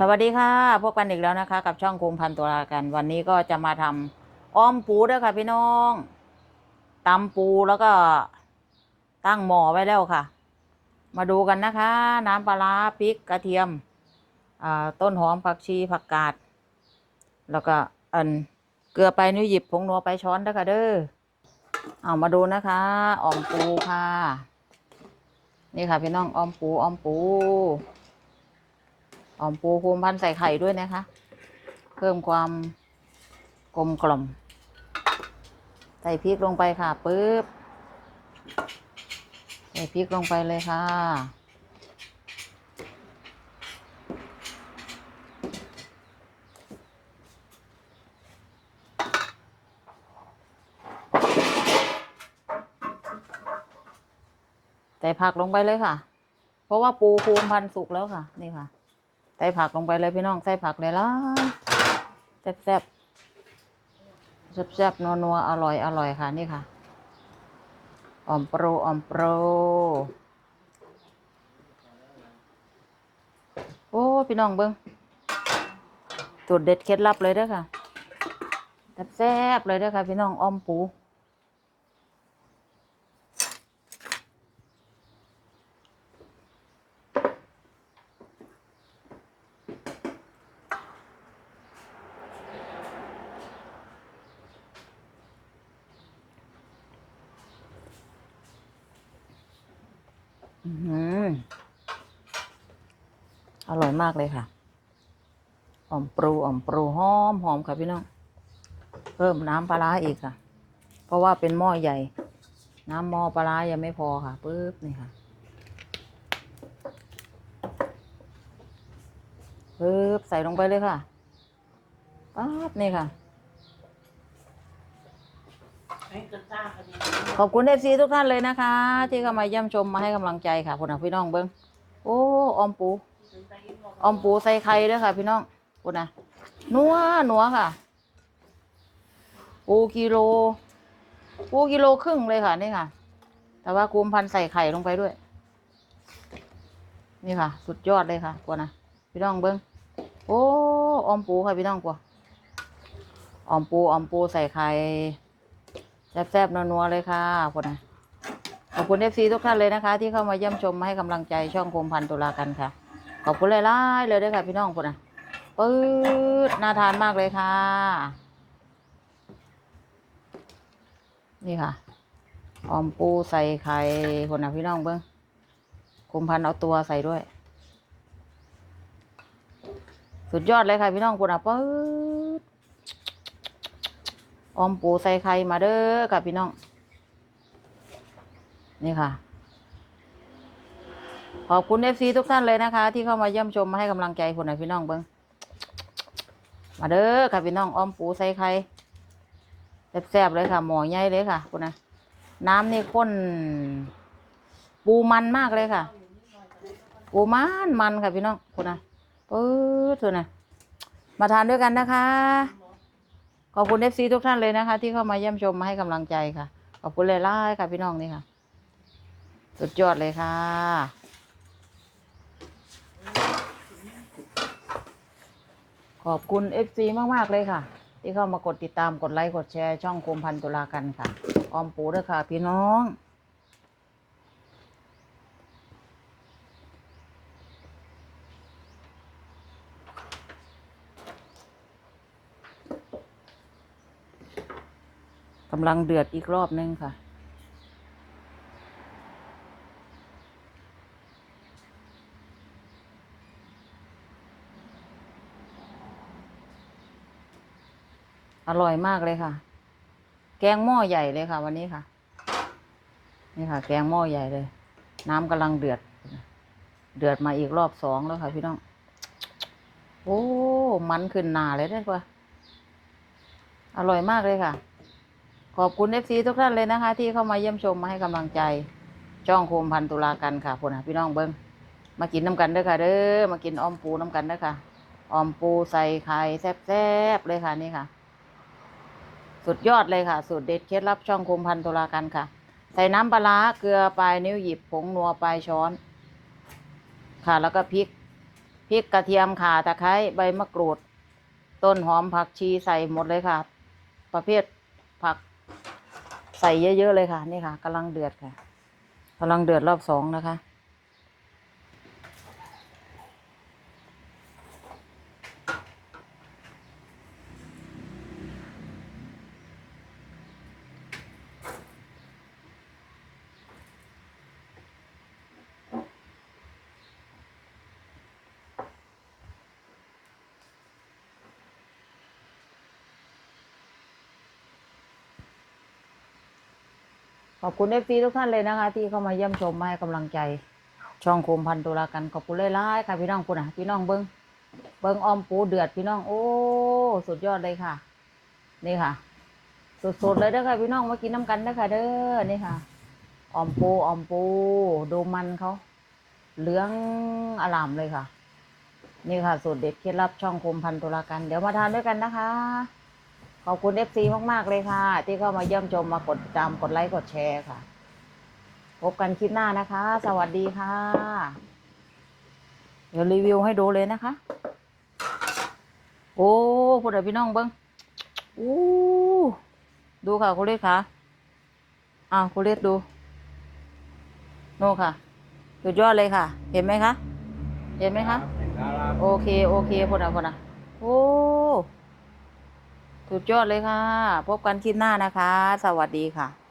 สวัสดีค่ะ พบกันอีกแล้วนะคะ กับช่องคุมพันตัวลากัน วันนี้ก็จะมาทำอ้อมปูด้วยค่ะพี่น้องตำปูแล้วก็ตั้งหม้อไว้แล้วค่ะ มาดูกันนะคะ น้ำปลาพริกกระเทียมอ่าต้นหอมผักชีผักกาด แล้วก็อันเกลือไปนิ้วหยิบผงนัวไปช้อนด้วยค่ะเด้อเอามาดูนะคะอ่อมปูค่ะ นี่ค่ะพี่น้องอ้อมปูอ้อมปู หอมปูภูมพันใส่ไข่ด้วยนะคะ เพิ่มความกลมกล่อม ใส่พริกลงไปค่ะปึ๊บ ใส่พริกลงไปเลยค่ะ ใส่ผักลงไปเลยค่ะ เพราะว่าปูภูมพันสุกแล้วค่ะ นี่ค่ะ ใส่ผักลงไปเลยพี่น้องใส่ผักเลยละแซ่บแซ่บแซ่บแซ่บนัวนัวๆอร่อยอร่อยค่ะนี่ค่ะอ่อมโปรอ่อมโปรโอ้พี่น้องเบิ้งสูตรเด็ดเคล็ดลับเลยเด้อค่ะแซ่บเลยเด้อค่ะพี่น้องออมปู อร่อยมากเลยค่ะอ่อมปรูอ่อมปรูหอมหอมค่ะพี่น้อง เพิ่มน้ำปลาร้าอีกค่ะ เพราะว่าเป็นหม้อใหญ่ น้ำหม้อปลาร้ายังไม่พอค่ะปึ๊บนี่ค่ะปึ๊บใส่ลงไปเลยค่ะปั๊บนี่ค่ะ ขอบคุณเอฟซีทุกท่านเลยนะคะ ที่เข้ามาเยี่ยมชมมาให้กำลังใจค่ะคุณพี่น้องเบิ้งโอ้ออมปูออมปูใส่ไข่ด้วยค่ะ พี่น้องคุณนะนัวนัวค่ะปูกิโลปูกิโลครึ่งเลยค่ะนี่ค่ะ แต่ว่าคุมพันใส่ไข่ลงไปด้วย นี่ค่ะ สุดยอดเลยค่ะกว่านะพี่น้องเบิ้งโอ้ออมปูค่ะพี่น้องกว่าออมปูออมปูใส่ไข่ แซ่บๆนัวๆเลยค่ะคนนะขอบคุณเอฟซีทุกท่านเลยนะคะ ที่เข้ามาเยี่ยมชมมาให้กำลังใจช่องคมพันตุลากันค่ะ ขอบคุณหลายๆเลยด้วยค่ะพี่น้องคนนะปื๊ดน่าทานมากเลยค่ะ นี่ค่ะออมปูใส่ไข่คนนะพี่น้องเบิ้งคมพันเอาตัวใส่ด้วย สุดยอดเลยค่ะพี่น้องคนนะปื๊ด อมปูใส่ไข่มาเด้อค่ะพี่น้อง นี่ค่ะ ขอบคุณเอฟซีทุกท่านเลยนะคะ ที่เข้ามาเยี่ยมชมมาให้กำลังใจคนไหนะพี่น้องเบิ้งมาเด้อค่ะพี่น้องออมปูใส่ไข่แซ่บๆเลยค่ะ หมอใหญ่เลยค่ะคุณนะน้ำนี่ข้นปูมันมากเลยค่ะ ปูมันมันค่ะพี่น้องคุณนะปื๊ดเถอะนะมาทานด้วยกันนะคะ ขอบคุณเอฟซีทุกท่านเลยนะคะ ที่เข้ามาเยี่ยมชมมาให้กำลังใจค่ะ ขอบคุณเลยล่ค่ะพี่น้องนี่ค่ะ สุดยอดเลยค่ะ ขอบคุณเอฟซีมากๆเลยค่ะ ที่เข้ามากดติดตามกดไลค์กดแชร์ช่องคมพันตุลากันค่ะออมปูด้วยค่ะ พี่น้องำลังเดือดอีกรอบนึงค่ะ อร่อยมากเลยค่ะ แกงหม้อใหญ่เลยค่ะ วันนี้ค่ะ นี่ค่ะ แกงหม้อใหญ่เลย น้ำกำลังเดือด เดือดมาอีกรอบสองแล้วค่ะ พี่น้อง โอ้ มันขึ้นหนาเลยได้ปะอร่อยมากเลยค่ะ ขอบคุณเอฟซีทุกท่านเลยนะคะ ที่เข้ามาเยี่ยมชมมาให้กำลังใจ ช่องโคมพันตุลากันค่ะคุณนะพี่น้องเบิ้งมากินน้ำกันเด้อค่ะเด้อมากินออมปูน้ำกันเด้อค่ะออมปูใส่ไข่แซ่บๆเลยค่ะนี่ค่ะ สุดยอดเลยค่ะสูตรเด็ดเคล็ดลับช่องโคมพันตุลากันค่ะ ใส่น้ำปลาร้าเกลือปลายนิ้วหยิบผงนัวปลายช้อน ค่ะแล้วก็พริกพริกกระเทียมข่าตะไคร้ใบมะกรูด ต้นหอมผักชีใส่หมดเลยค่ะ ประเภทผัก ใส่เยอะๆเลยค่ะ นี่ค่ะกำลังเดือดค่ะกำลังเดือดรอบสองนะคะ ขอบคุณเอฟซีทุกท่านเลยนะคะ ที่เข้ามาเยี่ยมชมมาให้กำลังใจ ช่องโคมพันตุลากันขอบคุณหลายๆค่ะพี่น้องคุณอะพี่น้องเบิ้งเบิ้งออมปูเดือดพี่น้องโอ้สุดยอดเลยค่ะ นี่ค่ะสดๆเลยเด้อค่ะพี่น้องมากินน้ำกันเด้อค่ะเด้อนี่ค่ะออมปูออมปูดูมันเขาเหลืองอลามเลยค่ะ นี่ค่ะสูตรเด็ดเคล็ดลับช่องโคมพันตุลากัน เดี๋ยวมาทานด้วยกันนะคะ ขอบคุณเอฟซีมาก ๆ เลยค่ะ ที่เข้ามาเยี่ยมชมมากดติดตามกดไลค์กดแชร์ค่ะ พบกันคลิปหน้านะคะ สวัสดีค่ะ เดี๋ยวรีวิวให้ดูเลยนะคะ โอ้พูดให้พี่น้องเบิ้งอู้ดูค่ะคุณเล็กค่ะอ้าวคุณเล็กดูโน่ค่ะสุดยอดเลยค่ะ เห็นไหมคะ เห็นไหมคะ โอเค โอเคพอนะพอนะโอ้ สุดยอดเลยค่ะ พบกันคลิปหน้านะคะ สวัสดีค่ะ